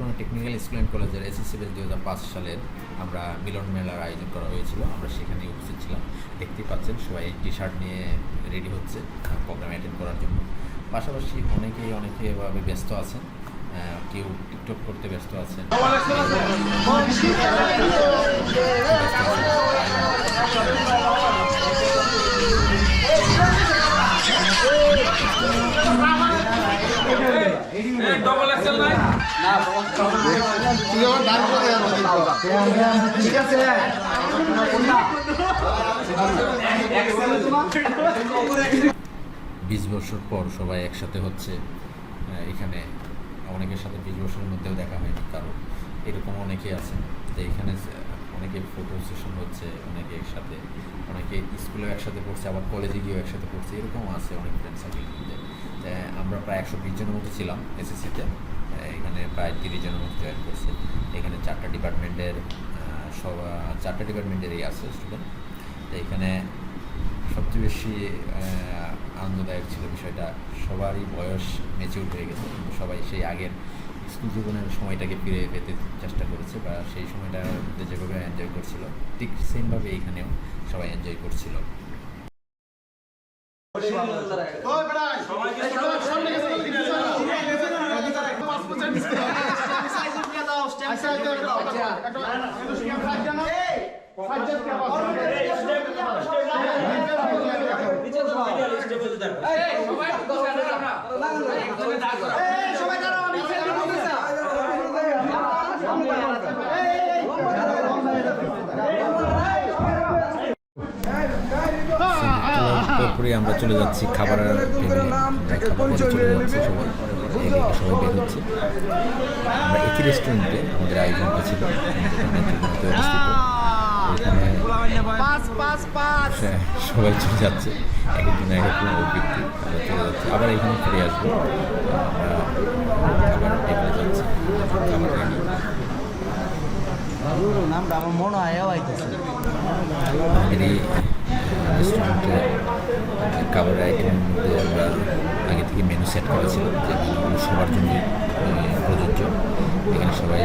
Chittagong technical school and কলেজের SSC base দু হাজার পাঁচ সালের আমরা মিলন মেলার আয়োজন করা হয়েছিল। আমরা সেখানে উপস্থিত ছিলাম। দেখতেই পাচ্ছেন, সবাই টি শার্ট নিয়ে রেডি হচ্ছে প্রোগ্রাম অ্যাটেন্ড করার জন্য। পাশাপাশি অনেকেই অনেকে এভাবে ব্যস্ত আছেন কেউ টিকটক করতে ব্যস্ত আছেন ডবল এক্সেল নাই বিশ বছর পর সবাই একসাথে হচ্ছে এখানে অনেকের সাথে বিশ বছরের মধ্যেও দেখা হয়নি কারণ এরকম অনেকেই আছেন তো এখানে অনেকে ফটো সেশন হচ্ছে, অনেকে একসাথে, অনেকে স্কুলেও একসাথে পড়ছে, আবার কলেজে গিয়েও একসাথে পড়ছে এরকম আছে অনেক ফ্রেন্ড সার্কেল আমরা প্রায় একশো বিশ জনের মতো ছিলাম এসএসসিতে এখানে প্রায় তিরিশ জনের মতো জয়েন করছে এখানে চারটা ডিপার্টমেন্টের সব, চারটা ডিপার্টমেন্টেরই আছে স্টুডেন্ট এখানে সবচেয়ে বেশি আনন্দদায়ক ছিল বিষয়টা, সবারই বয়স মেচিউর হয়ে গেছে। সবাই সেই আগের স্কুল জীবনের সময়টাকে ফিরে পেতে চেষ্টা করেছে বা সেই সময়টার মধ্যে যেভাবে এনজয় করছিল, ঠিক সেমভাবে এখানেও সবাই এনজয় করছিল। আমরা চলে যাচ্ছি খাবার টেবিলে খাবার চলে যাচ্ছি সবাই এদিকে সবাই বের হচ্ছে। আমরা একই রেস্টুরেন্টে আমাদের আয়োজনটা ছিল সে- সবাই চলে যাচ্ছে। এক একজন এক রকম চলে যাচ্ছে। আবার এখানে ফিরে আসব। আমরা খাবার টেবিলে যাচ্ছি। খাবার রেডি নামটা আমার মনে হয় আইতেছে এই রেস্টুরেন্টে খাবার আইটেমের মধ্যে আমরা আগে থেকে মেনু সেট করা ছিল সবার জন্য প্রযোজ্য। এখানে সবাই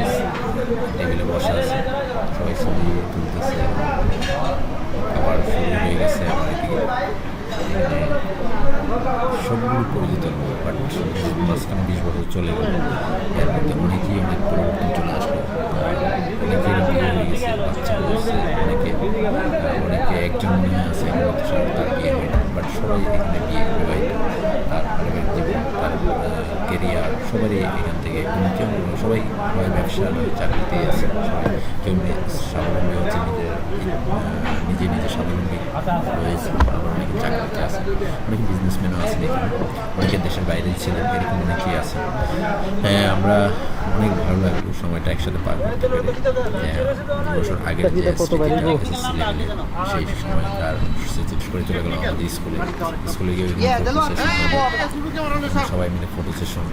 টেবিলে বসা আছে, সবাই ছবি তুলতেছে, খাবার শুরু হয়ে গেছে আমার এদিকে এখানে সবগুলো পরিচিত বাট মাঝখানে বিশ বছর চলে গেল। এর মধ্যে অনেকেই অনেক পরিবর্তন চলে আসলো অনেকের বিয়ে হয়ে গেছে বাচ্চা হয়েছে অনেকে অনেকে একজন মনে আছে তার বিয়ে হয়নি বাট সবাই এখানে বিয়ে বিবাহিত তার পারিবারিক জীবন তার কেরিয়ার সবারই এখান থেকে কেউ সবাই হয় ব্যবসা নয় চাকরিতেই আছে সবাই কেউ স্বাবলম্বী হচ্ছে নিজের নিজে নিজে স্বাবলম্বী অনেকে চাকরিতে আছে। অনেকে বিজনেসম্যানও আছেন এখানে অনেকে দেশের বাইরে ছিলেন এরকম অনেকেই আছে। হ্যাঁ আমরা অনেক ভালো লাগল সময়টা একসাথে পার করতে পেরে। হ্যাঁ, বছর আগের যে সেই সময়কার স্মৃতি করে চলে আমাদের স্কুলে। স্কুলে গিয়ে। সবাই মিলে ফটো সেশন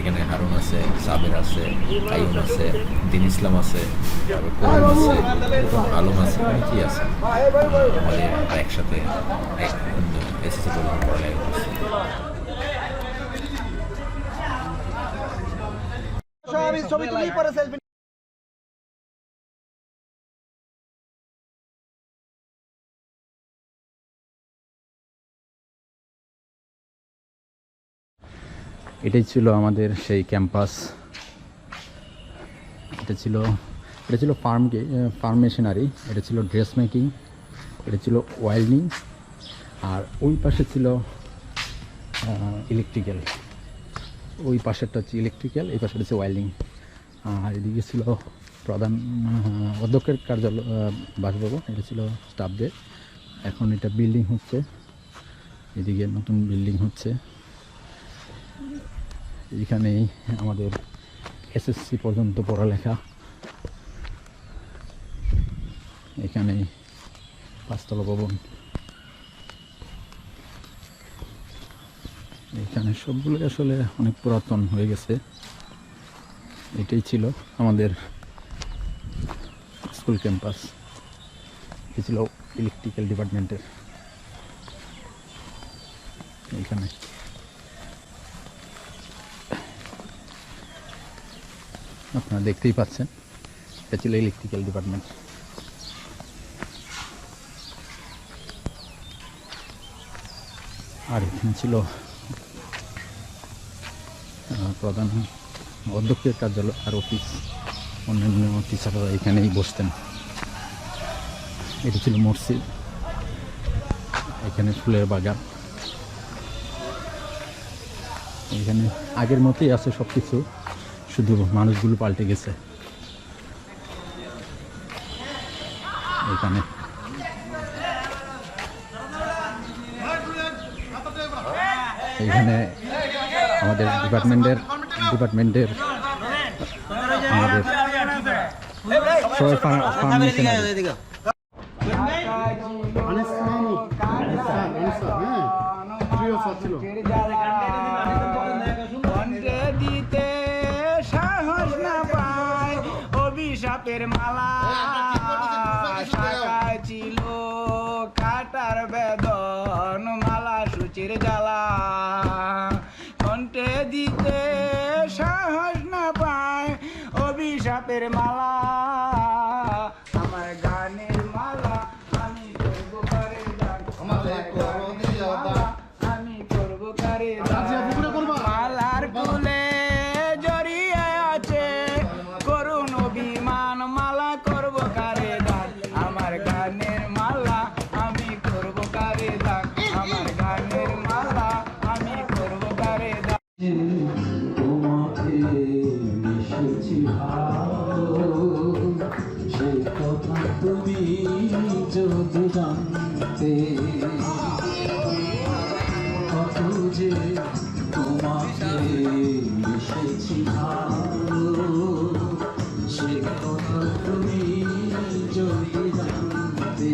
এখানে হারুন আছে সাবের আছে কাইম আছে দিন ইসলাম আছে তারপর করুন আছে আলম আছে অনেকেই আছে। আমাদের একসাথে এক এসএসসি পর্যন্ত পড়ালেখা করছে আমি ছবি তুলি পরে সেলফি এটাই ছিল আমাদের সেই ক্যাম্পাস। এটা ছিল এটা ছিল ফার্ম ফার্ম মেশিনারি এটা ছিল ড্রেস মেকিং এটা ছিল ওয়েল্ডিং আর ওই পাশে ছিল ইলেকট্রিক্যাল ওই পাশেরটা হচ্ছে ইলেকট্রিক্যাল এই পাশেটা হচ্ছে ওয়েল্ডিং আর এদিকে ছিল প্রধান অধ্যক্ষের কার্যালয় বাসভবন, এটা ছিল স্টাফদের এখন এটা বিল্ডিং হচ্ছে। এদিকে নতুন বিল্ডিং হচ্ছে। এখানেই আমাদের এসএসসি পর্যন্ত পড়ালেখা। এখানেই পাঁচতলা ভবন। এখানে সবগুলো আসলে অনেক পুরাতন হয়ে গেছে। এটাই ছিল আমাদের স্কুল ক্যাম্পাস। এটি ছিল ইলেকট্রিক্যাল ডিপার্টমেন্টের এখানে। আপনারা দেখতেই পাচ্ছেন, এটা ছিল ইলেকট্রিক্যাল ডিপার্টমেন্ট আর এখানে ছিল প্রধান অধ্যক্ষের কার্যালয় আর অফিস, অন্যান্য টিচাররা এখানেই বসতেন। এটি ছিল মসজিদ, এখানে ফুলের বাগান। এখানে আগের মতোই আছে সব কিছু শুধু মানুষগুলো পাল্টে গেছে। এখানে এখানে আমাদের ডিপার্টমেন্টের ডিপার্টমেন্টের আমাদের অভিশাপের মালা ছিল কাটার বেদন মালা সূচির জ্বালা। কণ্ঠে দিতে সাহস না পায় অভিশাপের মালা। আমার গানের যে তোমাকে মিশেছি ভালো। সে কথা তুমি যদি জানতে,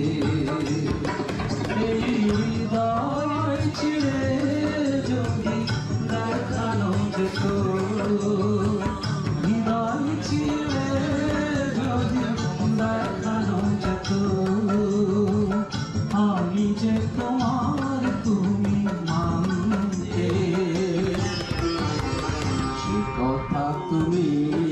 এই হৃদয় ছিঁড়ে যদি দেখানো যেত, হৃদয় ছিঁড়ে তুমি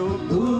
Ooh.